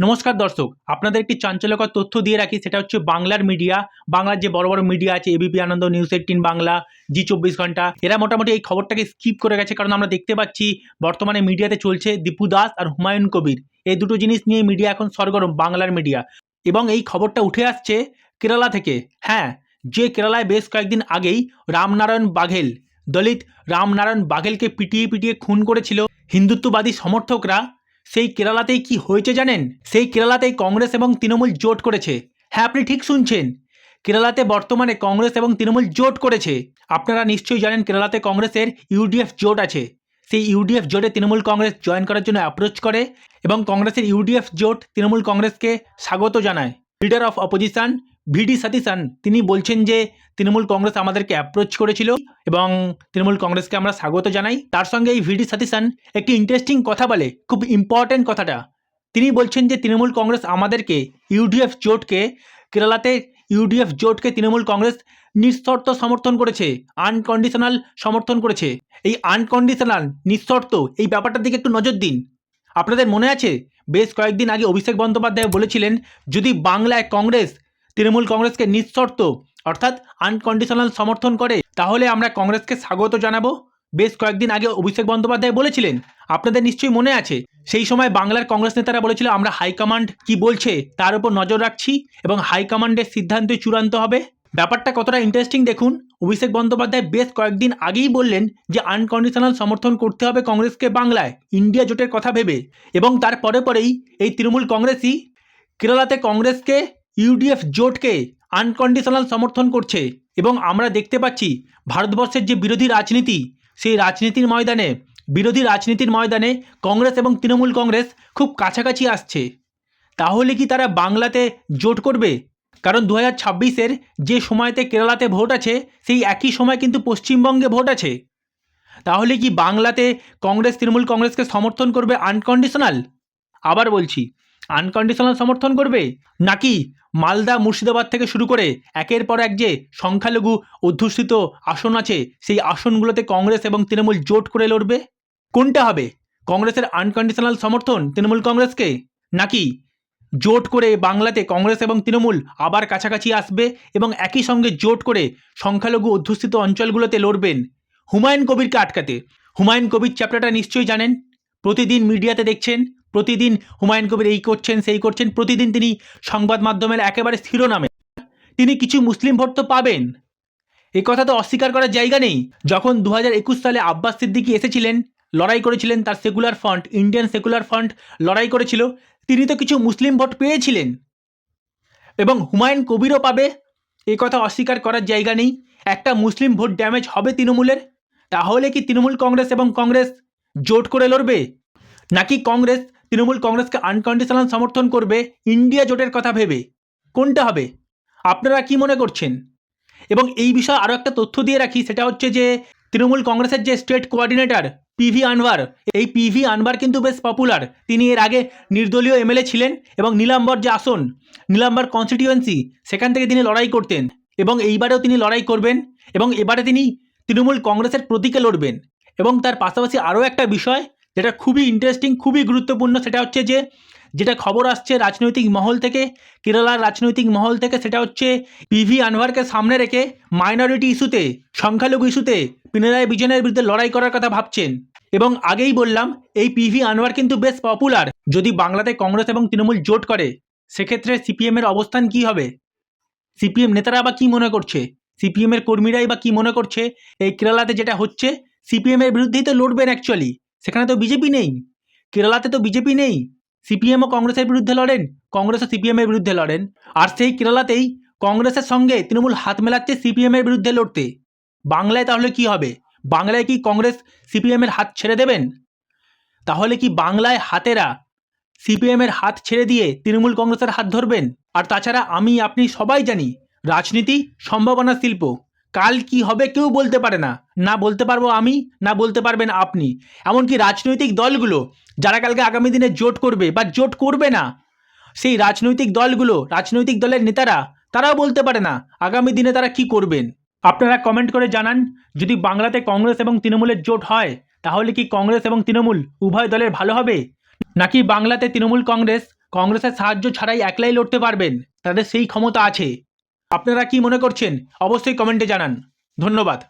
নমস্কার দর্শক, আপনাদের একটি চাঞ্চল্যকর তথ্য দিয়ে রাখি, সেটা হচ্ছে বাংলার মিডিয়া, বাংলার যে বড় বড় মিডিয়া আছে ABP Ananda news eighteen Bangla, Zee চব্বিশ ঘণ্টা, এরা মোটামুটি এই খবরটাকে স্কিপ করে গেছে, কারণ আমরা দেখতে পাচ্ছি বর্তমানে মিডিয়াতে চলছে দীপু দাস আর হুমায়ুন কবির। এই দুটো জিনিস নিয়ে মিডিয়া এখন সরগরম, বাংলার মিডিয়া। এবং এই খবরটা উঠে আসছে কেরালা থেকে। হ্যাঁ যে কেরালায় বেশ কয়েকদিন আগেই রামনারায়ণ বাঘেল, দলিত রামনারায়ণ বাঘেলকে পিটিয়ে পিটিয়ে খুন করেছিল হিন্দুত্ববাদী সমর্থকরা সেই কেরালাতেই কি হয়েছে জানেন? সেই কেরালাতেই কংগ্রেস এবং তৃণমূল জোট করেছে। হ্যাঁ আপনি ঠিক শুনছেন। কেরালাতে বর্তমানে কংগ্রেস এবং তৃণমূল জোট করেছে। আপনারা নিশ্চয়ই জানেন কেরালাতে কংগ্রেসের ইউডিএফ জোট আছে। সেই ইউডিএফ জোটে তৃণমূল কংগ্রেস জয়েন করার জন্য অ্যাপ্রোচ করে এবং কংগ্রেসের ইউডিএফ জোট তৃণমূল কংগ্রেসকে স্বাগত জানায়। Leader of opposition V D Satheesan, তিনি বলছেন যে তৃণমূল কংগ্রেস আমাদেরকে অ্যাপ্রোচ করেছিল এবং তৃণমূল কংগ্রেসকে আমরা স্বাগত জানাই। তার সঙ্গে এই ভিডি সতীশন একটি ইন্টারেস্টিং কথা বলে, খুব ইম্পর্ট্যান্ট কথাটা। তিনি বলছেন যে তৃণমূল কংগ্রেস আমাদেরকে ইউডিএফ জোটকে, কেরালাতে ইউডিএফ জোটকে তৃণমূল কংগ্রেস নিঃশর্ত সমর্থন করেছে আনকন্ডিশনাল সমর্থন করেছে। এই আনকন্ডিশনাল নিঃশর্ত, এই ব্যাপারটার দিকে একটু নজর দিন। আপনাদের মনে আছে, বেশ কয়েকদিন আগে অভিষেক বন্দ্যোপাধ্যায় বলেছিলেন, যদি বাংলায় কংগ্রেস তৃণমূল কংগ্রেসকে নিঃশর্ত, অর্থাৎ আনকন্ডিশনাল সমর্থন করে, তাহলে আমরা কংগ্রেসকে স্বাগত জানাব। বেশ কয়েকদিন আগে অভিষেক বন্দ্যোপাধ্যায় বলেছিলেন, আপনাদের নিশ্চয়ই মনে আছে, সেই সময় বাংলার কংগ্রেস নেতারা বলেছিল, আমরা হাইকমান্ড কি বলছে, তার উপর নজর রাখছি এবং হাইকমান্ডের সিদ্ধান্তই চূড়ান্ত হবে। ব্যাপারটা কতটা ইন্টারেস্টিং দেখুন, অভিষেক বন্দ্যোপাধ্যায় বেশ কয়েকদিন আগেই বললেন যে আনকন্ডিশনাল সমর্থন করতে হবে কংগ্রেসকে বাংলায়, ইন্ডিয়া জোটের কথা ভেবে। এবং তার পরে পরেই এই তৃণমূল কংগ্রেসই কেরালাতে কংগ্রেসকে ইউডিএফ জোটকে আনকন্ডিশনাল সমর্থন করছে এবং আমরা দেখতে পাচ্ছি ভারতবর্ষের যে বিরোধী রাজনীতি, সেই রাজনীতির ময়দানে, বিরোধী রাজনীতির ময়দানে কংগ্রেস এবং তৃণমূল কংগ্রেস খুব কাছাকাছি আসছে। তাহলে কি তারা বাংলাতে জোট করবে? কারণ দু হাজার ছাব্বিশের যে সময়তে কেরালাতে ভোট আছে, সেই একই সময় কিন্তু পশ্চিমবঙ্গে ভোট আছে। তাহলে কি বাংলাতে কংগ্রেস, তৃণমূল কংগ্রেসকে সমর্থন করবে আনকন্ডিশনাল আবার বলছি আনকন্ডিশনাল সমর্থন করবে? নাকি মালদা মুর্শিদাবাদ থেকে শুরু করে একের পর এক যে সংখ্যালঘু অধ্যুষিত আসন আছে, সেই আসনগুলোতে কংগ্রেস এবং তৃণমূল জোট করে লড়বে? কোনটা হবে? কংগ্রেসের আনকন্ডিশনাল সমর্থন তৃণমূল কংগ্রেসকে? নাকি জোট করে বাংলাতে কংগ্রেস এবং তৃণমূল আবার কাছাকাছি আসবে এবং একই সঙ্গে জোট করে সংখ্যালঘু অধ্যুষিত অঞ্চলগুলোতে লড়বেন? হুমায়ুন কবিরকে আটকাতে। হুমায়ুন কবির চ্যাপ্টারটা নিশ্চয়ই জানেন? প্রতিদিন মিডিয়াতে দেখছেন। প্রতিদিন হুমায়ুন কবির এই করছেন, সেই করছেন। প্রতিদিন তিনি সংবাদ মাধ্যমের একেবারে শিরোনামে। তিনি কিছু মুসলিম ভোট তো পাবেন। এই কথা তো অস্বীকার করার জায়গা নেই। যখন দু একুশ সালে আব্বাস সিদ্দিকি এসেছিলেন, লড়াই করেছিলেন তার secular front, Indian secular front লড়াই করেছিল, তিনি তো কিছু মুসলিম ভোট পেয়েছিলেন। এবং হুমায়ুন কবিরও পাবে এই কথা অস্বীকার করার জায়গা নেই। একটা মুসলিম ভোট ড্যামেজ হবে তৃণমূলের? তাহলে কি তৃণমূল কংগ্রেস এবং কংগ্রেস জোট করে লড়বে? নাকি কংগ্রেস তৃণমূল কংগ্রেসকে আনকন্ডিশনাল সমর্থন করবে ইন্ডিয়া জোটের কথা ভেবে। কোনটা হবে? আপনারা কি মনে করছেন? এবং এই বিষয়ে আরও একটা তথ্য দিয়ে রাখি, সেটা হচ্ছে যে, তৃণমূল কংগ্রেসের যে স্টেট কোঅর্ডিনেটর পিভি আনভার এই পিভি আনভার কিন্তু বেশ পপুলার তিনি এর আগে নির্দলীয় এমএলএ ছিলেন এবং নীলাম্বর যে আসন, নীলাম্বর কনস্টিটিউয়েন্সি সেখান থেকে তিনি লড়াই করতেন। এবং এইবারেও তিনি লড়াই করবেন এবং এবারে তিনি তৃণমূল কংগ্রেসের প্রতীকে লড়বেন। এবং তার পাশাপাশি আরও একটা বিষয় যেটা খুবই ইন্টারেস্টিং খুবই গুরুত্বপূর্ণ সেটা হচ্ছে যে, যেটা খবর আসছে রাজনৈতিক মহল থেকে, কেরালার রাজনৈতিক মহল থেকে, সেটা হচ্ছে পিভি আনভারকে সামনে রেখে মাইনরিটি ইস্যুতে সংখ্যালঘু ইস্যুতে পিনারায় বিজনের বিরুদ্ধে লড়াই করার কথা ভাবছেন। এবং আগেই বললাম, এই পিভি আনওয়ার কিন্তু বেশ পপুলার যদি বাংলাতে কংগ্রেস এবং তৃণমূল জোট করে, সেক্ষেত্রে সিপিএমের অবস্থান কি হবে? সিপিএম নেতারা বা কি মনে করছে? সিপিএমের কর্মীরাই বা কি মনে করছে? এই কেরালাতে যেটা হচ্ছে সিপিএমের বিরুদ্ধেই তো লড়বেন অ্যাকচুয়ালি সেখানে তো বিজেপি নেই। কেরালাতে তো বিজেপি নেই। সিপিএমও কংগ্রেসের বিরুদ্ধে লড়েন, কংগ্রেসও সিপিএমের বিরুদ্ধে লড়েন। আর সেই কেরালাতেই কংগ্রেসের সঙ্গে তৃণমূল হাত মেলাচ্ছে সিপিএমের বিরুদ্ধে লড়তে। বাংলায় তাহলে কি হবে? বাংলায় কি কংগ্রেস সিপিএমের হাত ছেড়ে দেবেন? তাহলে কি বাংলায় হাতেরা সিপিএমের হাত ছেড়ে দিয়ে তৃণমূল কংগ্রেসের হাত ধরবেন? আর তাছাড়া আমি, আপনি সবাই জানি, রাজনীতি, সম্ভাবনা শিল্প। কাল কি হবে কেউ বলতে পারে না। না বলতে পারব আমি, না বলতে পারবেন আপনি। এমনকি রাজনৈতিক দলগুলো, যারা কালকে আগামী দিনে জোট করবে বা জোট করবে না, সেই রাজনৈতিক দলগুলো, রাজনৈতিক দলের নেতারা, তারাও বলতে পারে না আগামী দিনে তারা কি করবেন। আপনারা কমেন্ট করে জানান, যদি বাংলাতে কংগ্রেস এবং তৃণমূলের জোট হয়, তাহলে কি কংগ্রেস এবং তৃণমূল উভয় দলের ভালো হবে? নাকি বাংলাতে তৃণমূল কংগ্রেস, কংগ্রেসের সাহায্য ছাড়াই একলাই লড়তে পারবেন? তাদের সেই ক্ষমতা আছে। আপনারা কি মনে করছেন? অবশ্যই কমেন্টে জানান। ধন্যবাদ।